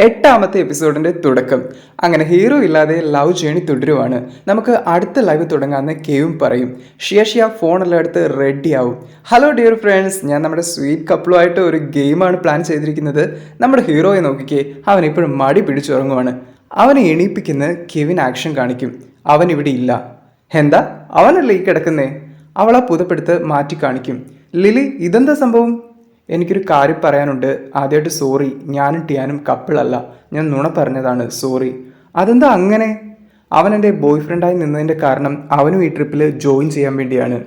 എട്ടാമത്തെ എപ്പിസോഡിന്റെ തുടക്കം. അങ്ങനെ ഹീറോ ഇല്ലാതെ ലവ് ജേണി തുടരുവാണ്. നമുക്ക് അടുത്ത ലൈവ് തുടങ്ങാമെന്ന് കേവും പറയും. ഷിയഷിയ ഷിയ ഫോണെല്ലാം എടുത്ത് റെഡി ആവും. ഹലോ ഡിയർ ഫ്രണ്ട്സ് ഞാൻ നമ്മുടെ സ്വീറ്റ് കപ്പിളുമായിട്ട് ഒരു ഗെയിമാണ് പ്ലാൻ ചെയ്തിരിക്കുന്നത്. നമ്മുടെ ഹീറോയെ നോക്കിക്കേ. അവൻ ഇപ്പോഴും മടി പിടിച്ചുറങ്ങുവാണ്. അവനെ എണീപ്പിക്കുന്ന കെവിൻ ആക്ഷൻ കാണിക്കും. അവൻ ഇവിടെ ഇല്ല. എന്താ? അവനല്ലേ ഈ കിടക്കുന്നേ? അവളെ പുതപ്പെടുത്ത് മാറ്റി കാണിക്കും. ലിലി ഇതെന്താ സംഭവം? എനിക്കൊരു കാര്യം പറയാനുണ്ട്. ആദ്യമായിട്ട് സോറി ഞാനും ടിയാനും കപ്പിളല്ല ഞാൻ നുണ പറഞ്ഞതാണ്. സോറി അതെന്താ അങ്ങനെ? അവൻ എന്റെ ബോയ് ഫ്രണ്ടായി നിന്നതിന്റെ കാരണം അവനും ഈ ട്രിപ്പിൽ ജോയിൻ ചെയ്യാൻ വേണ്ടിയാണ്.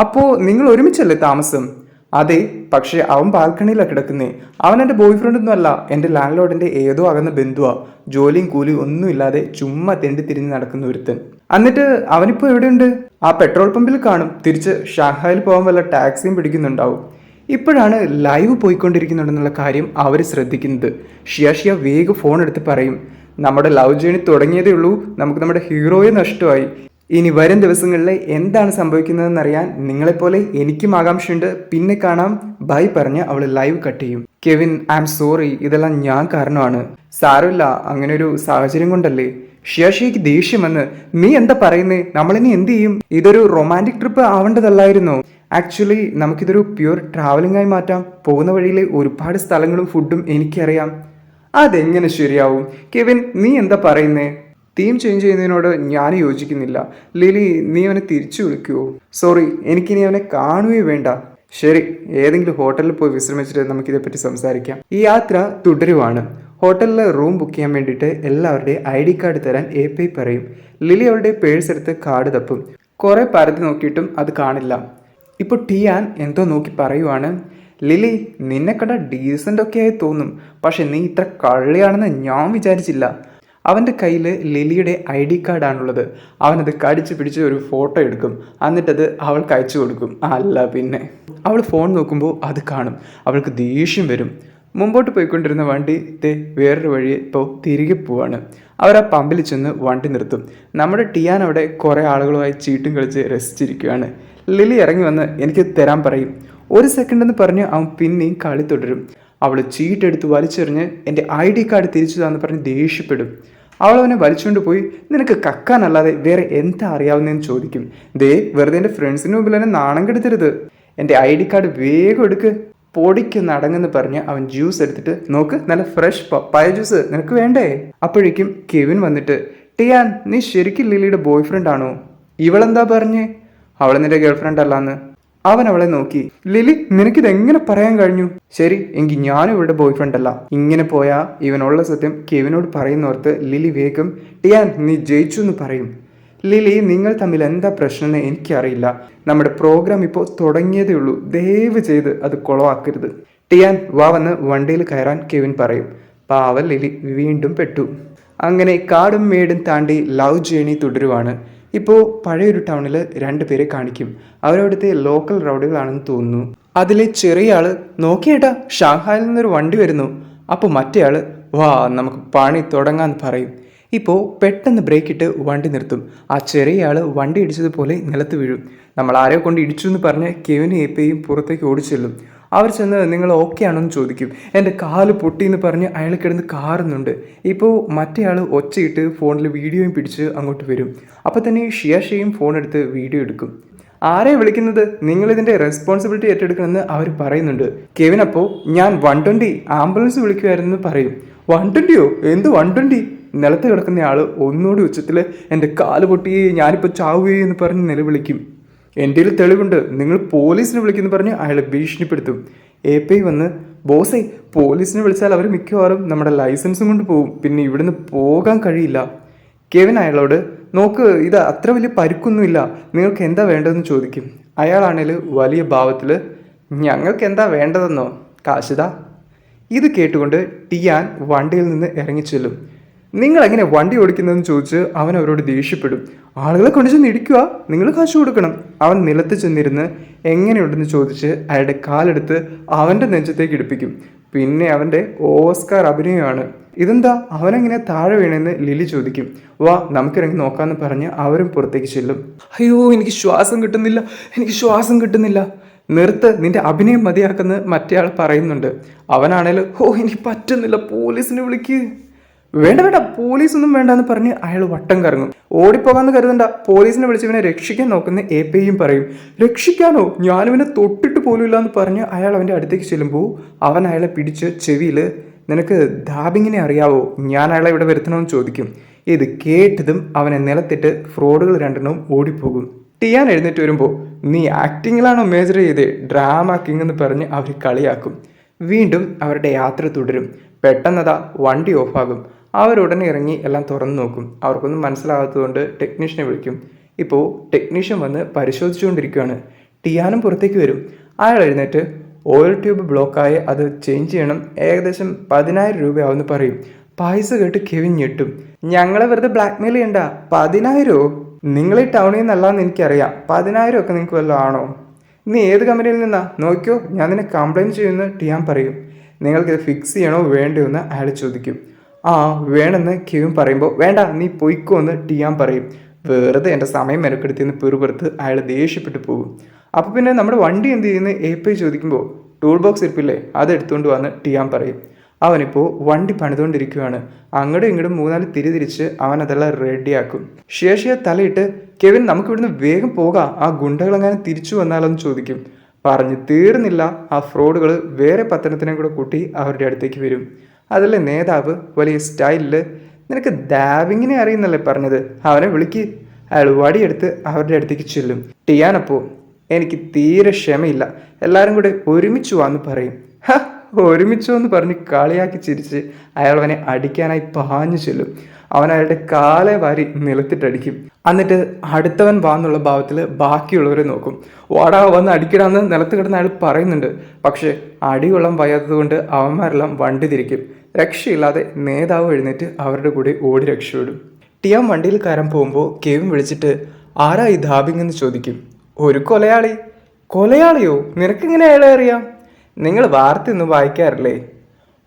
അപ്പോൾ നിങ്ങൾ ഒരുമിച്ചല്ലേ താമസം? അതെ പക്ഷേ അവൻ ബാൽക്കണിയിലാണ് കിടക്കുന്നേ. അവൻ എന്റെ ബോയ് ഫ്രണ്ടൊന്നും അല്ല. എന്റെ ലാൻഡ് ലോഡിന്റെ ഏതോ അകന്ന ബന്ധുവാ. ജോലിയും കൂലിയും ഒന്നുമില്ലാതെ ചുമ്മാ തെണ്ടി തിരിഞ്ഞ് നടക്കുന്ന ഒരുത്തൻ. എന്നിട്ട് അവനിപ്പോൾ എവിടെയുണ്ട്? ആ പെട്രോൾ പമ്പിൽ കാണും. തിരിച്ച് ഷാങ്ഹായിൽ പോകാൻ വല്ല ടാക്സിയും പിടിക്കുന്നുണ്ടാവും. ഇപ്പോഴാണ് ലൈവ് പോയിക്കൊണ്ടിരിക്കുന്നുണ്ടെന്നുള്ള കാര്യം അവർ ശ്രദ്ധിക്കുന്നത്. ഷിയ ഷിയ വേഗം ഫോൺ എടുത്ത് പറയും. നമ്മുടെ ലവ് ജേണി തുടങ്ങിയതേ ഉള്ളൂ. നമുക്ക് നമ്മുടെ ഹീറോയെ നഷ്ടമായി. ഇനി വരും ദിവസങ്ങളിൽ എന്താണ് സംഭവിക്കുന്നതെന്നറിയാൻ നിങ്ങളെപ്പോലെ എനിക്കും ആകാംക്ഷയുണ്ട്. പിന്നെ കാണാം. ബൈ പറഞ്ഞ് അവൾ ലൈവ് കട്ട് ചെയ്യും. കെവിൻ ഐ ആം സോറി ഇതെല്ലാം ഞാൻ കാരണമാണ്. സാരമില്ല. അങ്ങനെ ഒരു സാഹചര്യം കൊണ്ടല്ലേ? ഷിയാഷിയക്ക് ദേഷ്യമെന്ന് നീ എന്താ പറയുന്നേ? നമ്മളിനി എന്ത് ചെയ്യും? ഇതൊരു റൊമാന്റിക് ട്രിപ്പ് ആവേണ്ടതല്ലായിരുന്നോ? ആക്ച്വലി നമുക്കിതൊരു പ്യുവർ ട്രാവലിംഗ് ആയി മാറ്റാം. പോകുന്ന വഴിയിലെ ഒരുപാട് സ്ഥലങ്ങളും ഫുഡും എനിക്കറിയാം. അതെങ്ങനെ ശരിയാവും? കെവിൻ നീ എന്താ പറയുന്നേ? തീം ചേഞ്ച് ചെയ്യുന്നതിനോട് ഞാൻ യോജിക്കുന്നില്ല. ലിലി നീ അവനെ തിരിച്ചു വിളിക്കുവോ? സോറി എനിക്കിനി അവനെ കാണുകയും വേണ്ട. ശരി ഏതെങ്കിലും ഹോട്ടലിൽ പോയി വിശ്രമിച്ചിട്ട് നമുക്കിതേപ്പറ്റി സംസാരിക്കാം. ഈ യാത്ര തുടരുവാണ്. ഹോട്ടലിൽ റൂം ബുക്ക് ചെയ്യാൻ വേണ്ടിയിട്ട് എല്ലാവരുടെയും ഐ ഡി കാർഡ് തരാൻ എ പി പറയും. ലിലി അവളുടെ പേഴ്സ് എടുത്ത് കാർഡ് തപ്പും. കുറേ പരതി നോക്കിയിട്ടും അത് കാണില്ല. ഇപ്പോൾ ടിയാൻ എന്തോ നോക്കി പറയുവാണ്. ലിലി നിന്നെ കണ്ട ഡീസന്റ് ഒക്കെ ആയി തോന്നും. പക്ഷെ നീ ഇത്ര കള്ളിയാണെന്ന് ഞാൻ വിചാരിച്ചില്ല. അവന്റെ കയ്യിൽ ലിലിയുടെ ഐ ഡി കാർഡാണുള്ളത്. അവനത് കടിച്ച് പിടിച്ച് ഒരു ഫോട്ടോ എടുക്കും. എന്നിട്ടത് അവൾക്ക് അയച്ചു കൊടുക്കും. അല്ല പിന്നെ. അവൾ ഫോൺ നോക്കുമ്പോൾ അത് കാണും. അവൾക്ക് ദേഷ്യം വരും. മുമ്പോട്ട് പോയിക്കൊണ്ടിരുന്ന വണ്ടി ദേ വേറൊരു വഴി ഇപ്പോൾ തിരികെ പോവാണ്. അവർ ആ പമ്പിൽ ചെന്ന് വണ്ടി നിർത്തും. നമ്മുടെ ടിയാൻ അവിടെ കുറേ ആളുകളുമായി ചീട്ടും കളിച്ച് രസിച്ചിരിക്കുകയാണ് ലിലി ഇറങ്ങി വന്ന് എനിക്ക് തരാൻ പറയും. ഒരു സെക്കൻഡ് എന്ന് പറഞ്ഞ് അവൻ പിന്നെയും കളി തുടരും. അവൾ ചീട്ടെടുത്ത് വലിച്ചെറിഞ്ഞ് എന്റെ ഐ ഡി കാർഡ് തിരിച്ചു താന്ന് പറഞ്ഞ് ദേഷ്യപ്പെടും. അവൾ അവനെ വലിച്ചുകൊണ്ട് പോയി നിനക്ക് കക്കാനല്ലാതെ വേറെ എന്താ അറിയാവുന്നതെന്ന് ചോദിക്കും. ദേ വെറുതെ എന്റെ ഫ്രണ്ട്സിന് മുമ്പിൽ എന്നെ നാണം കെടുത്തരുത്. എന്റെ ഐ ഡി കാർഡ് വേഗം എടുക്ക്. പൊടിക്ക് അടങ്ങെന്ന് പറഞ്ഞ് അവൻ ജ്യൂസ് എടുത്തിട്ട് നോക്ക് നല്ല ഫ്രഷ് പപ്പായ ജ്യൂസ് നിനക്ക് വേണ്ടേ? അപ്പോഴേക്കും കെവിൻ വന്നിട്ട് ടിയാൻ നീ ശരിക്കും ലിലിയുടെ ബോയ് ഫ്രണ്ട് ആണോ? ഇവളെന്താ പറഞ്ഞേ? അവൾ നിന്റെ ഗേൾഫ്രണ്ട് അല്ലാന്ന്. അവൻ അവളെ നോക്കി ലിലി നിനക്കിത് എങ്ങനെ പറയാൻ കഴിഞ്ഞു? ശരി എങ്കിൽ ഞാനും ഇവളുടെ ബോയ് ഫ്രണ്ട് അല്ല. ഇങ്ങനെ പോയാൽ ഇവനുള്ള സത്യം കെവിനോട് പറയുന്നോർത്ത് ലിലി വേഗം ടിയാൻ നീ ജയിച്ചു എന്ന് പറയും. ലിലി നിങ്ങൾ തമ്മിൽ എന്താ പ്രശ്നം എനിക്കറിയില്ല. നമ്മുടെ പ്രോഗ്രാം ഇപ്പോൾ തുടങ്ങിയതേ ഉള്ളൂ. ദയവ് ചെയ്ത് അത് കുളവാക്കരുത്. ടിയാൻ വാ വന്ന് വണ്ടിയിൽ കയറാൻ കെവിൻ പറയും. പാവൽ ലിലി വീണ്ടും പെട്ടു. അങ്ങനെ കാടും മേടും താണ്ടി ലവ് ജേണി തുടരുവാണ്. ഇപ്പോൾ പഴയൊരു ടൗണിൽ രണ്ട് പേരെ കാണിക്കും. അവരവിടുത്തെ ലോക്കൽ റൗഡുകളാണെന്ന് തോന്നുന്നു. അതിലെ ചെറിയ ആൾ നോക്കിയേട്ടാ ഷാങ്ഹായിൽ നിന്നൊരു വണ്ടി വരുന്നു. അപ്പോൾ മറ്റേ ആൾ വാ നമുക്ക് പണി തുടങ്ങാൻ പറയും. ഇപ്പോൾ പെട്ടെന്ന് ബ്രേക്ക് ഇട്ട് വണ്ടി നിർത്തും. ആ ചെറിയ ആൾ വണ്ടി ഇടിച്ചതുപോലെ നിലത്ത് വീഴും. നമ്മൾ ആരെ കൊണ്ട് ഇടിച്ചു എന്ന് പറഞ്ഞ് കെവിനും ഏപ്പയും പുറത്തേക്ക് ഓടിച്ചെല്ലും അവർ ചെന്ന് നിങ്ങൾ ഓക്കെ ആണോ എന്ന് ചോദിക്കും. എന്റെ കാൽ പൊട്ടി എന്ന് പറഞ്ഞ് അയാൾ കിടന്ന് കാറുന്നുണ്ട്. ഇപ്പോൾ മറ്റേയാൾ ഒച്ചയിട്ട് ഫോണിൽ വീഡിയോയും പിടിച്ച് അങ്ങോട്ട് വരും. അപ്പോൾ തന്നെ ഷിയാഷയും ഷിയും ഫോൺ എടുത്ത് വീഡിയോ എടുക്കും. ആരെ വിളിക്കുന്നത്? നിങ്ങൾ ഇതിന്റെ റെസ്പോൺസിബിലിറ്റി ഏറ്റെടുക്കണമെന്ന് അവർ പറയുന്നുണ്ട്. കെവിൻ അപ്പോൾ ഞാൻ വൺ ട്വന്റി ആംബുലൻസ് വിളിക്കുമായിരുന്നു പറയും. വൺ ട്വന്റിയോ എന്ത് വൺ ട്വന്റി നിലത്ത് കിടക്കുന്ന ആൾ ഒന്നുകൂടി ഉച്ചത്തിൽ എന്റെ കാൽ പൊട്ടി ഞാനിപ്പോൾ ചാവുകയോ എന്ന് പറഞ്ഞ് നിലവിളിക്കും. എന്റെ കയ്യിൽ തെളിവുണ്ട്. നിങ്ങൾ പോലീസിനെ വിളിക്കുന്നു പറഞ്ഞ് അയാളെ ഭീഷണിപ്പെടുത്തും. എ പി വന്ന് ബോസേ പോലീസിനെ വിളിച്ചാൽ അവർ മിക്കവാറും നമ്മുടെ ലൈസൻസും കൊണ്ട് പോകും. പിന്നെ ഇവിടുന്ന് പോകാൻ കഴിയില്ല. കെവിൻ അയാളോട് നോക്ക് ഇത് അത്ര വലിയ പരുക്കൊന്നുമില്ല. നിങ്ങൾക്ക് എന്താ വേണ്ടതെന്ന് ചോദിക്കും. അയാളാണേൽ വലിയ ഭാവത്തിൽ ഞങ്ങൾക്ക് എന്താ വേണ്ടതെന്നോ കാശിത? ഇത് കേട്ടുകൊണ്ട് ടിയാൻ വണ്ടിയിൽ നിന്ന് ഇറങ്ങിച്ചെല്ലും. നിങ്ങൾ എങ്ങനെ വണ്ടി ഓടിക്കുന്നതെന്ന് ചോദിച്ച് അവൻ അവരോട് ദേഷ്യപ്പെടും. ആളുകളെ കൊണ്ട് ചെന്ന് ഇടിക്കുക നിങ്ങൾ കാശ് കൊടുക്കണം. അവൻ നിലത്ത് ചെന്നിരുന്ന് എങ്ങനെയുണ്ടെന്ന് ചോദിച്ച് അയാളുടെ കാലെടുത്ത് അവന്റെ നെഞ്ചത്തേക്ക് ഇടിപ്പിക്കും. പിന്നെ അവന്റെ ഓസ്കാർ അഭിനയമാണ്. ഇതെന്താ? അവനെങ്ങനെ താഴെ വീണെന്ന് ലിലി ചോദിക്കും. വാ നമുക്കിറങ്ങി നോക്കാമെന്ന് പറഞ്ഞ് അവരും പുറത്തേക്ക് ചെല്ലും. അയ്യോ എനിക്ക് ശ്വാസം കിട്ടുന്നില്ല. എനിക്ക് ശ്വാസം കിട്ടുന്നില്ല. നിർത്ത് നിന്റെ അഭിനയം മതിയാക്കുന്ന മറ്റേയാൾ പറയുന്നുണ്ട്. അവനാണേലും ഓ എനിക്ക് പറ്റുന്നില്ല പോലീസിനെ വിളിക്ക്. വേണ്ട വേണ്ട പോലീസൊന്നും വേണ്ടെന്ന് പറഞ്ഞ് അയാൾ വട്ടം കറങ്ങും. ഓടിപ്പോകാന്ന് കരുതണ്ട പോലീസിനെ വിളിച്ച് ഇവനെ രക്ഷിക്കാൻ നോക്കുന്ന എ പിയും പറയും രക്ഷിക്കാനോ? ഞാനിവനെ തൊട്ടിട്ട് പോലും ഇല്ല എന്ന് പറഞ്ഞ് അയാൾ അവന്റെ അടുത്തേക്ക് ചെല്ലുമ്പോൾ അവൻ അയാളെ പിടിച്ച് ചെവിയിൽ നിനക്ക് ധാബിങ്ങിനെ അറിയാവോ? ഞാൻ അയാളെ ഇവിടെ വരുത്തണമെന്ന് ചോദിക്കും. ഇത് കേട്ടതും അവനെ നിലത്തിട്ട് ഫ്രോഡുകൾ രണ്ടെണ്ണവും ഓടിപ്പോകും. ടിയാൻ എഴുന്നേറ്റ് വരുമ്പോൾ നീ ആക്ടിങ്ങിലാണോ മേജർ ചെയ്തേ? ഡ്രാമ കിങ് എന്ന് പറഞ്ഞ് അവർ കളിയാക്കും. വീണ്ടും അവരുടെ യാത്ര തുടരും. പെട്ടെന്നതാ വണ്ടി ഓഫാകും. അവരുടനെ ഇറങ്ങി എല്ലാം തുറന്നു നോക്കും. അവർക്കൊന്നും മനസ്സിലാകാത്തതുകൊണ്ട് ടെക്നീഷ്യനെ വിളിക്കും. ഇപ്പോൾ ടെക്നീഷ്യൻ വന്ന് പരിശോധിച്ചുകൊണ്ടിരിക്കുകയാണ്. ടിയാനും പുറത്തേക്ക് വരും. അയാൾ എഴുന്നേറ്റ് ഓയിൽ ട്യൂബ് ബ്ലോക്കായി അത് ചേഞ്ച് ചെയ്യണം. ഏകദേശം പതിനായിരം രൂപയാവുമെന്ന് പറയും. പൈസ കേട്ട് കെവിൻ ഞെട്ടും. ഞങ്ങളെ വെറുതെ ബ്ലാക്ക്മെയിൽ ചെയ്യണ്ട. പതിനായിരോ? നിങ്ങൾ ഈ ടൗണിൽ നിന്നല്ലാന്ന് എനിക്കറിയാം. പതിനായിരം ഒക്കെ നിങ്ങൾക്ക് വല്ലതും ആണോ? നീ ഏത് കമ്പനിയിൽ നിന്നാ? നോക്കിയോ ഞാൻ നിന്നെ കംപ്ലയിന്റ് ചെയ്യുമെന്ന് ടിയാൻ പറയും. നിങ്ങൾക്കിത് ഫിക്സ് ചെയ്യണോ? വേണ്ടോ എന്ന് അയാൾ ചോദിക്കും. ആ വേണമെന്ന് കെവിൻ പറയുമ്പോൾ വേണ്ട നീ പൊയ്ക്കോ എന്ന് ടിയാൻ പറയും. വെറുതെ എന്റെ സമയം മെനക്കെടുത്തിന്ന് പെറുപുറത്ത് അയാൾ ദേഷ്യപ്പെട്ടു പോകും. അപ്പോൾ പിന്നെ നമ്മുടെ വണ്ടി എന്ത് ചെയ്യുന്നു എ പി ചോദിക്കുമ്പോൾ ടൂൾ ബോക്സ് ഇരിപ്പില്ലേ? അത് എടുത്തുകൊണ്ട് വന്ന് ടിയാൻ പറയും. അവനിപ്പോൾ വണ്ടി പണിതുകൊണ്ടിരിക്കുകയാണ് അങ്ങോട്ടും ഇങ്ങോട്ടും മൂന്നാൽ തിരിതിരിച്ച് അവൻ അതെല്ലാം റെഡിയാക്കും ശേഷിയെ തലയിട്ട് കെവിൻ നമുക്ക് ഇവിടുന്ന് വേഗം പോകാം. ആ ഗുണ്ടകളെങ്ങനെ തിരിച്ചു വന്നാലെന്ന് ചോദിക്കും. പറഞ്ഞു തീർന്നില്ല ആ ഫ്രോഡുകൾ വേറെ പത്തനത്തിനെ കൂടെ കൂട്ടി അവരുടെ അടുത്തേക്ക് വരും. അതല്ലേ നേതാവ്? വലിയ സ്റ്റൈലിൽ നിനക്ക് ദാവിങ്ങിനെ അറിയുന്നല്ലേ പറഞ്ഞത്? അവനെ വിളിക്ക്. അയാൾ വടിയെടുത്ത് അവരുടെ അടുത്തേക്ക് ചെല്ലും. ടിയാനപ്പോ എനിക്ക് തീരെ ക്ഷമയില്ല. എല്ലാവരും കൂടെ ഒരുമിച്ച് വാന്ന് പറയും. ഹ ഒരുമിച്ചോ എന്ന് പറഞ്ഞ് കളിയാക്കി ചിരിച്ച് അയാൾ അവനെ അടിക്കാനായി പാഞ്ഞു ചെല്ലും. അവൻ അയാളുടെ കാലെ വാരി നിലത്തിട്ടടിക്കും. എന്നിട്ട് അടുത്തവൻ വാന്നുള്ള ഭാവത്തിൽ ബാക്കിയുള്ളവരെ നോക്കും. വാടാ വന്ന് അടിക്കടാന്ന് നിലത്ത് കിടന്ന് അയാൾ പറയുന്നുണ്ട്. പക്ഷേ അടികൊള്ളാൻ വയ്യാത്തത് കൊണ്ട് അവന്മാരെല്ലാം വണ്ടി തിരിക്കും. രക്ഷയില്ലാതെ നേതാവ് എഴുന്നേറ്റ് അവരുടെ കൂടെ ഓടി രക്ഷപ്പെടും. ടിയാം വണ്ടിയിൽ കയറാൻ പോകുമ്പോൾ കെവിൻ വിളിച്ചിട്ട് ആരാ ഈ ധാബിങ് എന്ന് ചോദിക്കും? ഒരു കൊലയാളി. കൊലയാളിയോ? നിനക്കിങ്ങനെ അയാളെ അറിയാം? നിങ്ങൾ വാർത്തയൊന്നും വായിക്കാറില്ലേ?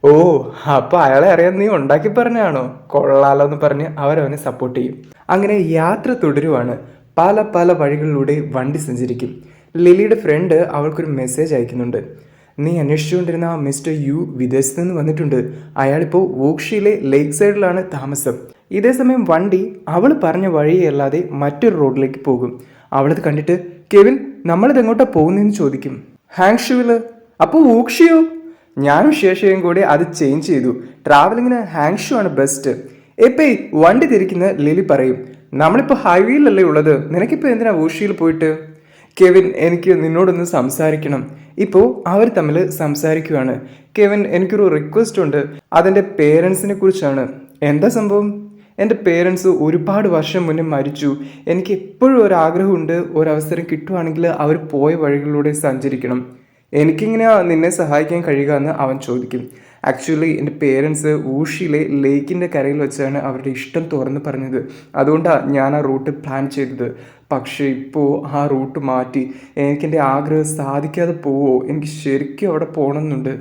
ഓ അപ്പോൾ അയാളെ അറിയാൻ നീ ഉണ്ടാക്കി പറഞ്ഞാണോ കൊള്ളാലോ എന്ന് പറഞ്ഞ് അവരവനെ സപ്പോർട്ട് ചെയ്യും. അങ്ങനെ യാത്ര തുടരുവാണ്. പല പല വഴികളിലൂടെ വണ്ടി സഞ്ചരിക്കും. ലിലിയുടെ ഫ്രണ്ട് അവൾക്കൊരു മെസ്സേജ് അയക്കുന്നുണ്ട്. നീ അന്വേഷിച്ചുകൊണ്ടിരുന്ന മിസ്റ്റർ യു വിദേശത്ത് നിന്ന് വന്നിട്ടുണ്ട്. അയാളിപ്പോൾ വോക്ഷിയിലെ ലേക്ക് സൈഡിലാണ് താമസം. ഇതേസമയം വണ്ടി അവൾ പറഞ്ഞ വഴിയല്ലാതെ മറ്റൊരു റോഡിലേക്ക് പോകും. അവളത് കണ്ടിട്ട് കെവിൻ നമ്മളിത് എങ്ങോട്ടാ പോകുന്നതെന്ന് ചോദിക്കും. ഹാങ്ഷുവിൽ അപ്പോൾ വോക്ഷിയോ ഞാനും ശേഷയും കൂടി അത് ചേഞ്ച് ചെയ്തു. ട്രാവലിങ്ങിന് ഹാങ്ഷു ആണ് ബെസ്റ്റ് എപ്പേ വണ്ടി തിരിക്കുന്ന ലിലി പറയും നമ്മളിപ്പോൾ ഹൈവേയിലല്ലേ ഉള്ളത്? നിനക്കിപ്പോൾ എന്തിനാ വോഷിയിൽ പോയിട്ട്? കെവിൻ എനിക്ക് നിന്നോടൊന്ന് സംസാരിക്കണം. ഇപ്പോൾ അവർ തമ്മിൽ സംസാരിക്കുകയാണ് കെവിൻ എനിക്കൊരു റിക്വസ്റ്റ് ഉണ്ട്. അതെന്റെ പേരൻസിനെ കുറിച്ചാണ്. എന്താ സംഭവം? എന്റെ പേരൻസ് ഒരുപാട് വർഷം മുന്നേ മരിച്ചു. എനിക്ക് എപ്പോഴും ഒരു ആഗ്രഹമുണ്ട് ഒരവസരം കിട്ടുവാണെങ്കിൽ അവർ പോയ വഴികളിലൂടെ സഞ്ചരിക്കണം. എനിക്കിങ്ങനെയാ നിന്നെ സഹായിക്കാൻ കഴിയുക എന്ന് അവൻ ചോദിക്കും. ആക്ച്വലി എന്റെ പേരൻസ് ഊഷിയിലെ ലേക്കിന്റെ കരയിൽ വെച്ചാണ് അവരുടെ ഇഷ്ടം തുറന്ന് പറഞ്ഞത്. അതുകൊണ്ടാണ് ഞാൻ ആ റൂട്ട് പ്ലാൻ ചെയ്തത്. പക്ഷേ ഇപ്പോൾ ആ റൂട്ട് മാറ്റി എനിക്കെന്റെ ആഗ്രഹം സാധിക്കാതെ പോവോ? എനിക്ക് ശരിക്കും അവിടെ പോകണമെന്നുണ്ട്.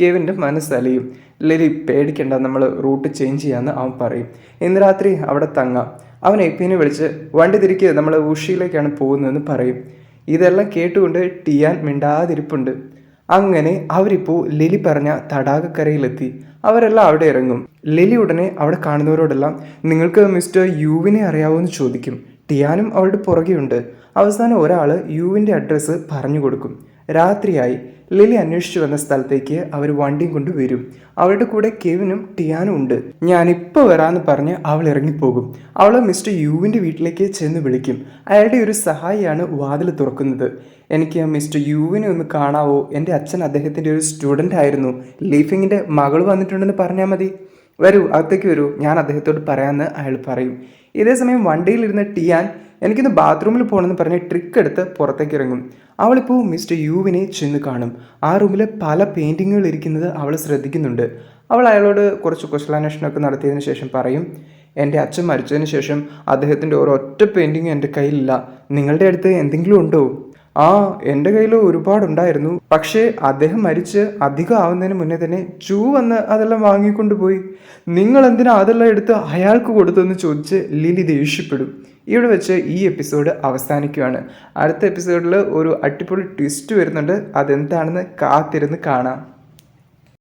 കെവിന്റെ മനസ്സലയും. ലലി പേടിക്കണ്ട നമ്മൾ റൂട്ട് ചേഞ്ച് ചെയ്യാമെന്ന് അവൻ പറയും. ഇന്ന് രാത്രി അവിടെ തങ്ങാം. അവൻ എപ്പിനെ വിളിച്ച് വണ്ടി തിരിക്ക് നമ്മൾ ഊഷിയിലേക്കാണ് പോകുന്നതെന്ന് പറയും. ഇതെല്ലാം കേട്ടുകൊണ്ട് ടിയാൻ മിണ്ടാതിരിപ്പുണ്ട്. അങ്ങനെ അവരിപ്പോൾ ലിലി പറഞ്ഞ തടാകക്കരയിലെത്തി. അവരെല്ലാം അവിടെ ഇറങ്ങും. ലിലി ഉടനെ അവിടെ കാണുന്നവരോടെല്ലാം നിങ്ങൾക്ക് മിസ്റ്റർ യുവിനെ അറിയാവോ എന്ന് ചോദിക്കും. ടിയാനും അവളുടെ പുറകെയുണ്ട്. അവസാനം ഒരാൾ യുവിന്റെ അഡ്രസ്സ് പറഞ്ഞു കൊടുക്കും. രാത്രിയായി. ലിലി അന്വേഷിച്ചു വന്ന സ്ഥലത്തേക്ക് അവർ വണ്ടിയും കൊണ്ട് വരും. അവളുടെ കൂടെ കെവിനും ടിയാനും ഉണ്ട്. ഞാനിപ്പോൾ വരാമെന്ന് പറഞ്ഞ് അവൾ ഇറങ്ങിപ്പോകും. അവൾ മിസ്റ്റർ യുവിന്റെ വീട്ടിലേക്ക് ചെന്ന് വിളിക്കും. അയാളുടെ ഒരു സഹായിയാണ് വാതിൽ തുറക്കുന്നത്. എനിക്ക് മിസ്റ്റർ യുവിനെ ഒന്ന് കാണാവോ? എന്റെ അച്ഛൻ അദ്ദേഹത്തിന്റെ ഒരു സ്റ്റുഡന്റ് ആയിരുന്നു. ലീഫിങ്ങിന്റെ മകൾ വന്നിട്ടുണ്ടെന്ന് പറഞ്ഞാൽ മതി. വരൂ അകത്തേക്ക് വരൂ. ഞാൻ അദ്ദേഹത്തോട് പറയാമെന്ന് അയാൾ പറയും. ഇതേസമയം വണ്ടിയിലിരുന്ന് ടിയാൻ എനിക്കിന്ന് ബാത്റൂമിൽ പോകണമെന്ന് പറഞ്ഞ് ട്രിക്ക് എടുത്ത് പുറത്തേക്ക് ഇറങ്ങും. അവളിപ്പോൾ മിസ്റ്റർ യുവിനെ ചെന്ന് കാണും. ആ റൂമിലെ പല പെയിന്റിങ്ങുകൾ ഇരിക്കുന്നത് അവൾ ശ്രദ്ധിക്കുന്നുണ്ട്. അവൾ അയാളോട് കുറച്ച് കുശലാന്വേഷണമൊക്കെ നടത്തിയതിന് ശേഷം പറയും എന്റെ അച്ഛൻ മരിച്ചതിന് ശേഷം അദ്ദേഹത്തിന്റെ ഒറ്റ പെയിന്റിങ് എന്റെ കയ്യിലില്ല. നിങ്ങളുടെ അടുത്ത് എന്തെങ്കിലും ഉണ്ടോ? ആ എന്റെ കയ്യിൽ ഒരുപാടുണ്ടായിരുന്നു. പക്ഷേ അദ്ദേഹം മരിച്ച് അധികം ആവുന്നതിന് മുന്നേ തന്നെ ചൂ വന്ന് അതെല്ലാം വാങ്ങിക്കൊണ്ടുപോയി. നിങ്ങൾ എന്തിനാ അതെല്ലാം എടുത്ത് അയാൾക്ക് കൊടുത്തെന്ന് ചോദിച്ച് ലിലി ദേഷ്യപ്പെടും. ഇവിടെ വെച്ച് ഈ എപ്പിസോഡ് അവസാനിക്കുകയാണ് അടുത്ത എപ്പിസോഡിൽ ഒരു അടിപൊളി ട്വിസ്റ്റ് വരുന്നുണ്ട്. അതെന്താണെന്ന് കാത്തിരുന്ന് കാണാം.